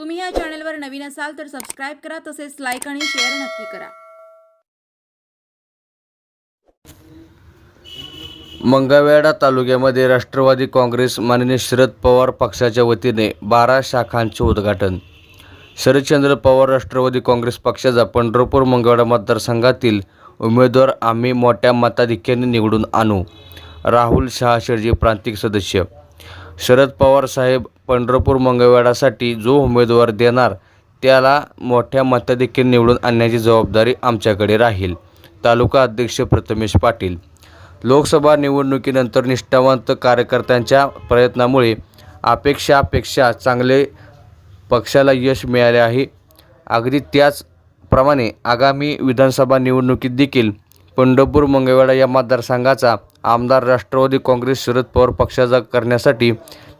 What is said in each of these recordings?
तुम्ही या चॅनलवर नवीन असाल तर सबस्क्राईब करा तसेच लाईक आणि शेअर नक्की करा. मंगळवेढा तालुक्यामध्ये राष्ट्रवादी काँग्रेस माननीय शरद पवार पक्षाच्या वतीने बारा शाखांचे उद्घाटन. शरदचंद्र पवार राष्ट्रवादी काँग्रेस पक्षाचा पंढरपूर मंगळवेढा मतदारसंघातील उमेदवार आम्ही मोठ्या मताधिक्याने निवडून आणू. राहुल शहा शिर्जी प्रांतिक सदस्य. शरद पवार साहेब पंढरपूर मंगळवेढासाठी जो उमेदवार देणार त्याला मोठ्या मताधिक्याने निवडून आणण्याची जबाबदारी आमच्याकडे राहील. तालुका अध्यक्ष प्रथमेश पाटील. लोकसभा निवडणुकीनंतर निष्ठावंत कार्यकर्त्यांच्या प्रयत्नामुळे अपेक्षापेक्षा चांगले पक्षाला यश मिळाले आहे. अगदी त्याचप्रमाणे आगामी विधानसभा निवडणुकीत देखील पंढरपूर मंगळवेढा या मतदारसंघाचा आमदार राष्ट्रवादी काँग्रेस शरद पवार पक्षाचा करण्यासाठी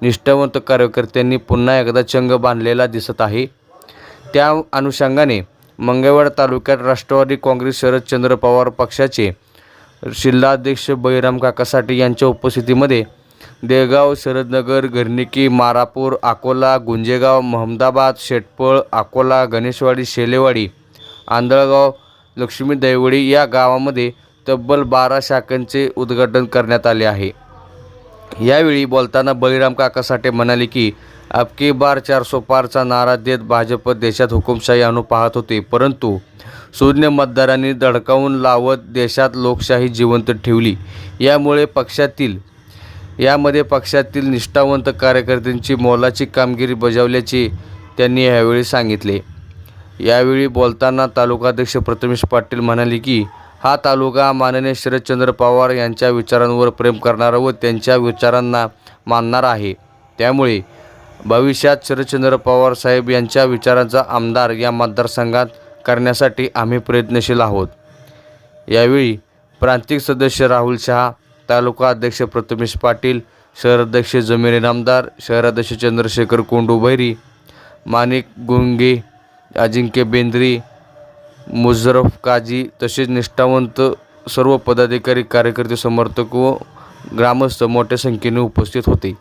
निष्ठावंत कार्यकर्त्यांनी पुन्हा एकदा चंग बांधलेला दिसत आहे. त्या अनुषंगाने मंगळवेढा तालुक्यात राष्ट्रवादी काँग्रेस शरदचंद्र पवार पक्षाचे जिल्हाध्यक्ष बहिराम काकासाटे यांच्या उपस्थितीमध्ये देगाव शरदनगर घरनिकी मारापूर अकोला गुंजेगाव महमदाबाद शेटपळ अकोला गणेशवाडी शेलेवाडी आंधळगाव लक्ष्मी दैवळी या गावामध्ये तब्बल बारा शाखांचे उद्घाटन करण्यात आले आहे. यावेळी बोलताना बळीराम काका साठे म्हणाले की अबकी बार चारसो पारचा नारा देत भाजप देशात हुकुमशाही आणू पाहत होते परंतु शून्य मतदारांनी धडकावून लावत देशात लोकशाही जिवंत ठेवली. यामुळे पक्षातील यामध्ये पक्षातील निष्ठावंत कार्यकर्त्यांची मोलाची कामगिरी बजावल्याचे त्यांनी यावेळी सांगितले. यावेळी बोलताना तालुकाध्यक्ष प्रथमेश पाटील म्हणाले की हा तालुका माननीय शरदचंद्र पवार यांच्या विचारांवर प्रेम करणारा व त्यांच्या विचारांना मानणार आहे. त्यामुळे भविष्यात शरदचंद्र पवार साहेब यांच्या विचारांचा आमदार या मतदारसंघात करण्यासाठी आम्ही प्रयत्नशील आहोत. यावेळी प्रांतिक सदस्य राहुल शहा तालुका अध्यक्ष प्रथमेश पाटील शहराध्यक्ष जमीर इनामदार शहराध्यक्ष चंद्रशेखर कोंडू भैरी माणिक गुंगे अजिंक्य बेंद्री मुझरफ काजी तसेच निष्ठावंत सर्व पदाधिकारी कार्यकर्ते समर्थक व ग्रामस्थ मोठ्या संख्येने उपस्थित होते.